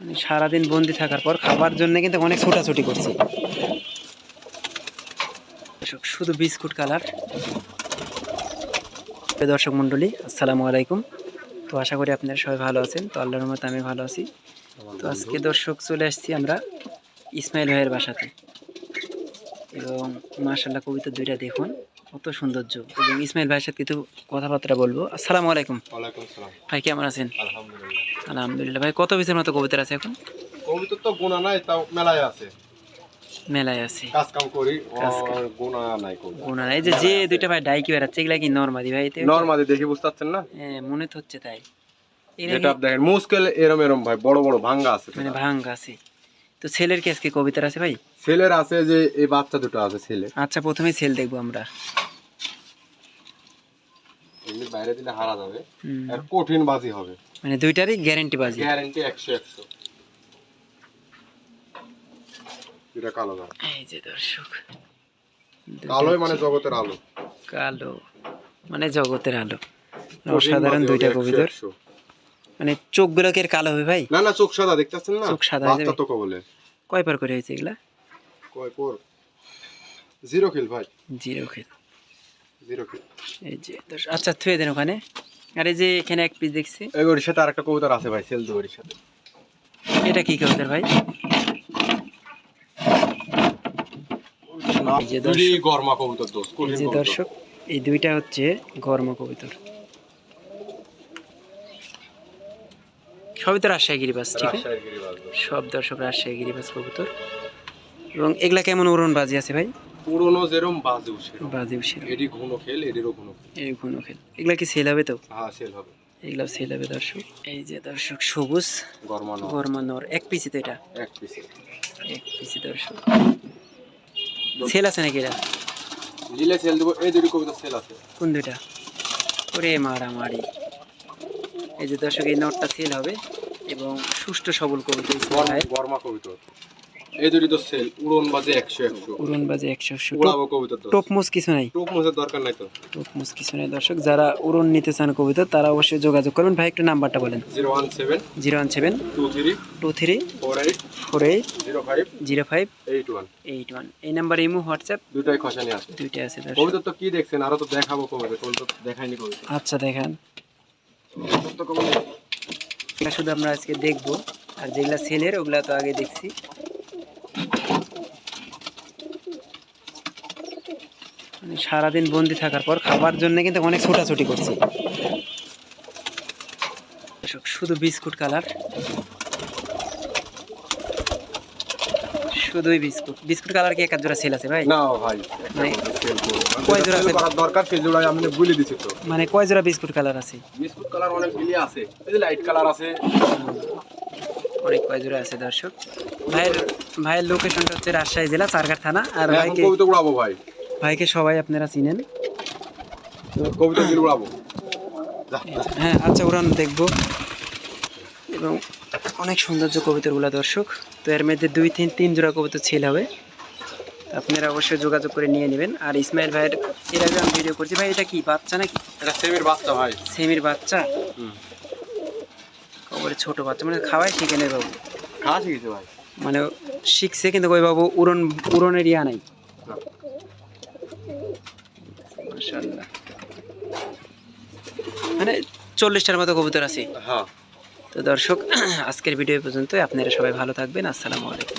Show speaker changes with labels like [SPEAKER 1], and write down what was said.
[SPEAKER 1] মানে সারাদিন বন্দি থাকার পর খাবার জন্য কিন্তু অনেক ছোটাছুটি করছে। শুধু বিস্কুট কালার। দর্শক মণ্ডলী আসসালামু আলাইকুম। তো আশা করি আপনারা সবাই ভালো আছেন। তো আল্লাহর মতো আমি ভালো আছি। তো আজকে দর্শক চলে আসছি আমরা ইসমাইল ভাইয়ের বাসাতে। এবং মার্শাল্লাহ কবিতা দুইটা দেখুন। কত সৌন্দর্য। এবং ইসমাইল ভাইয়ের সাথে কিছু কথাবার্তা বলব। আসসালামু আলাইকুম। ভাই কেমন আছেন?
[SPEAKER 2] আলহামদুলিল্লাহ।
[SPEAKER 1] আলহামদুলিল্লাহ। ভাই কত পিসের মতো কবিতা আছে এখন?
[SPEAKER 2] কবিতর তো গুণা নাই তাও মেলায় আছে।
[SPEAKER 1] মেলায় আছে।
[SPEAKER 2] কাজ কাম করি গুণা নাই
[SPEAKER 1] গুণা এই যে যে দুইটা ভাই ডাইকি বেড়াচ্ছে এগুলা কি নর্মাদি ভাই? এতে
[SPEAKER 2] নর্মালি দেখি বুঝতে পারছেন না?
[SPEAKER 1] হ্যাঁ, মনে তো হচ্ছে তাই। এরা
[SPEAKER 2] যেটা দেখেন মুস্কেল এরম এরম ভাই বড় বড় ভাঙ্গা আছে
[SPEAKER 1] মানে ভাঙ আছে। তো ছেলের কি আজকে কবিতার আছে ভাই?
[SPEAKER 2] ছেলের আছে যে এই বাচ্চা দুটো আছে ছেলে
[SPEAKER 1] আচ্ছা প্রথমে ছেল দেখব আমরা।
[SPEAKER 2] এমনি বাইরে দিলে হারা যাবে। আর কঠিন বাজি হবে।
[SPEAKER 1] মানে দুইটারই গ্যারেন্টি বাজি।
[SPEAKER 2] গ্যারান্টি এটা কালো
[SPEAKER 1] এই যে দর্শক।
[SPEAKER 2] কালোই মানে জগতের আলো।
[SPEAKER 1] কালো মানে জগতের আলো। অসাধারণ দুইটা
[SPEAKER 2] 100
[SPEAKER 1] কবিতর মানে চোখগুলো কি এর কালো হবে ভাই?
[SPEAKER 2] না না চোখ সাদা দেখতেছেন না?
[SPEAKER 1] চোখ সাদা
[SPEAKER 2] বাচ্চা। তো বলে।
[SPEAKER 1] কয় পার করে হয়েছে এগুলা?
[SPEAKER 2] কয় পর? জিরো কিল ভাই।
[SPEAKER 1] জিরো খেল এই যে আচ্ছা থুয়ে দেন ওখানে। আর এই যে এখানে এক পিস দেখছি।
[SPEAKER 2] এই গরির সাথে আরেকটা কবুতর আছে ভাই সেল সাথে।
[SPEAKER 1] এটা কি কবিতার ভাই?
[SPEAKER 2] গরমা কবুতর
[SPEAKER 1] দর্শক এই দুইটা হচ্ছে গর্ম কবিতর। সবই তো রাজশাহী গিরিবাস ঠিক আছে। সব দর্শক রাজশাহী গিরিবাস কবুতর। এবং এগুলা কেমন উড়ন বাজি আছে ভাই?
[SPEAKER 2] পুরনো যেরম বাজে সেরম। ঘন খেল এডিরও ঘন খেল।
[SPEAKER 1] ঘন খেল। এগুলা কি সেল হবে তো?
[SPEAKER 2] হ্যাঁ সেল হবে।
[SPEAKER 1] এগুলা সেল হবে দর্শক। এই যে দর্শক সবুজ গরমানর এক পিসি তো এটা?
[SPEAKER 2] এক পিসে
[SPEAKER 1] এক পিসি দর্শক। সেল আছে নাকি এটা?
[SPEAKER 2] জিলে সেল দেবো এই দুটি কবিতা সেল আছে।
[SPEAKER 1] কোন দুইটা ওরে মারামারি। এই যে দর্শক এই নটটা সেল হবে এবং সুষ্ঠু সবল কবিতা
[SPEAKER 2] গরমা কবিতা। এই দুটি তো সেল উড়ন বাজে একশো একশো।
[SPEAKER 1] উড়ন বাজে একশো
[SPEAKER 2] উড়াবো কবিতা
[SPEAKER 1] টপ মুস কিছু নাই।
[SPEAKER 2] টোপ মোজার দরকার নাই তো।
[SPEAKER 1] টপ মুস কিছু নাই। দর্শক যারা উড়ন নিতে চান কবিতা তারা অবশ্যই যোগাযোগ করবেন ভাই একটু নাম্বারটা বলেন।
[SPEAKER 2] Zero one seven
[SPEAKER 1] zero one seven
[SPEAKER 2] two three
[SPEAKER 1] two three
[SPEAKER 2] four eight
[SPEAKER 1] four eight
[SPEAKER 2] zero five
[SPEAKER 1] zero five
[SPEAKER 2] eight one.
[SPEAKER 1] Eight one. এই নাম্বার ইমো হোয়াটসঅ্যাপ
[SPEAKER 2] দুটাই খসানি আছে।
[SPEAKER 1] দুইটা আছে
[SPEAKER 2] কবিতা তো কি দেখছেন? আরও তো দেখাবো কবিতা। কবিতা তো দেখাইনি কবিতা।
[SPEAKER 1] আচ্ছা দেখেন। শুধু আমরা আজকে দেখব। আর যেগুলা সেলের ওগুলা তো আগে দেখছি। সারাদিন বন্দি থাকার পর খাবার জন্য কিন্তু অনেক ছোটাছুটি করছে। শুধু বিস্কুট কালার। শুধুই বিস্কুট। বিস্কুট কালার কি এক জোড়া সেল আছে ভাই?
[SPEAKER 2] না ভাই
[SPEAKER 1] মানে কয় জোড়া আছে?
[SPEAKER 2] দরকার সেই জোড়াই আমি বলে দিছি তো।
[SPEAKER 1] মানে কয় জোড়া বিস্কুট কালার আছে?
[SPEAKER 2] বিস্কুট কালার অনেক আছে। এই যে লাইট কালার আছে।
[SPEAKER 1] অনেক কয় জোড়া আছে দর্শক? ভাইয়ের ভাইয়ের লোকেশনটা হচ্ছে রাজশাহী জেলা চারঘাট থানা। আর ভাইকে
[SPEAKER 2] কবিতা উড়াবো ভাই।
[SPEAKER 1] ভাইকে সবাই আপনারা চিনেন।
[SPEAKER 2] কবিতা উড়াবো।
[SPEAKER 1] হ্যাঁ আচ্ছা উড়ান দেখব। এবং অনেক সৌন্দর্য কবিতাগুলো দর্শক। তো এর মধ্যে দুই তিন তিন জোড়া কবিতা ছেল হবে। আপনারা অবশ্যই যোগাযোগ করে নিয়ে নেবেন। আর ইসমাইল ভাইয়ের এর আগে আমি ভিডিও করছি। ভাই এটা কি বাচ্চা নাকি?
[SPEAKER 2] এটা সেমির বাচ্চা ভাই।
[SPEAKER 1] সেমির বাচ্চা? কবরে ছোট বাচ্চা। মানে খাওয়াই শিখে নেই বাবু।
[SPEAKER 2] খাওয়া শিখেছে ভাই।
[SPEAKER 1] মানে শিখছে কিন্তু ওই বাবু উড়ন উড়নের ইয়া নাই। মাশাআল্লাহ। মানে চল্লিশটার মতো কবুতর আছে?
[SPEAKER 2] হ্যাঁ।
[SPEAKER 1] তো দর্শক আজকের ভিডিও পর্যন্ত আপনারা সবাই ভালো থাকবেন। আসসালামু আলাইকুম।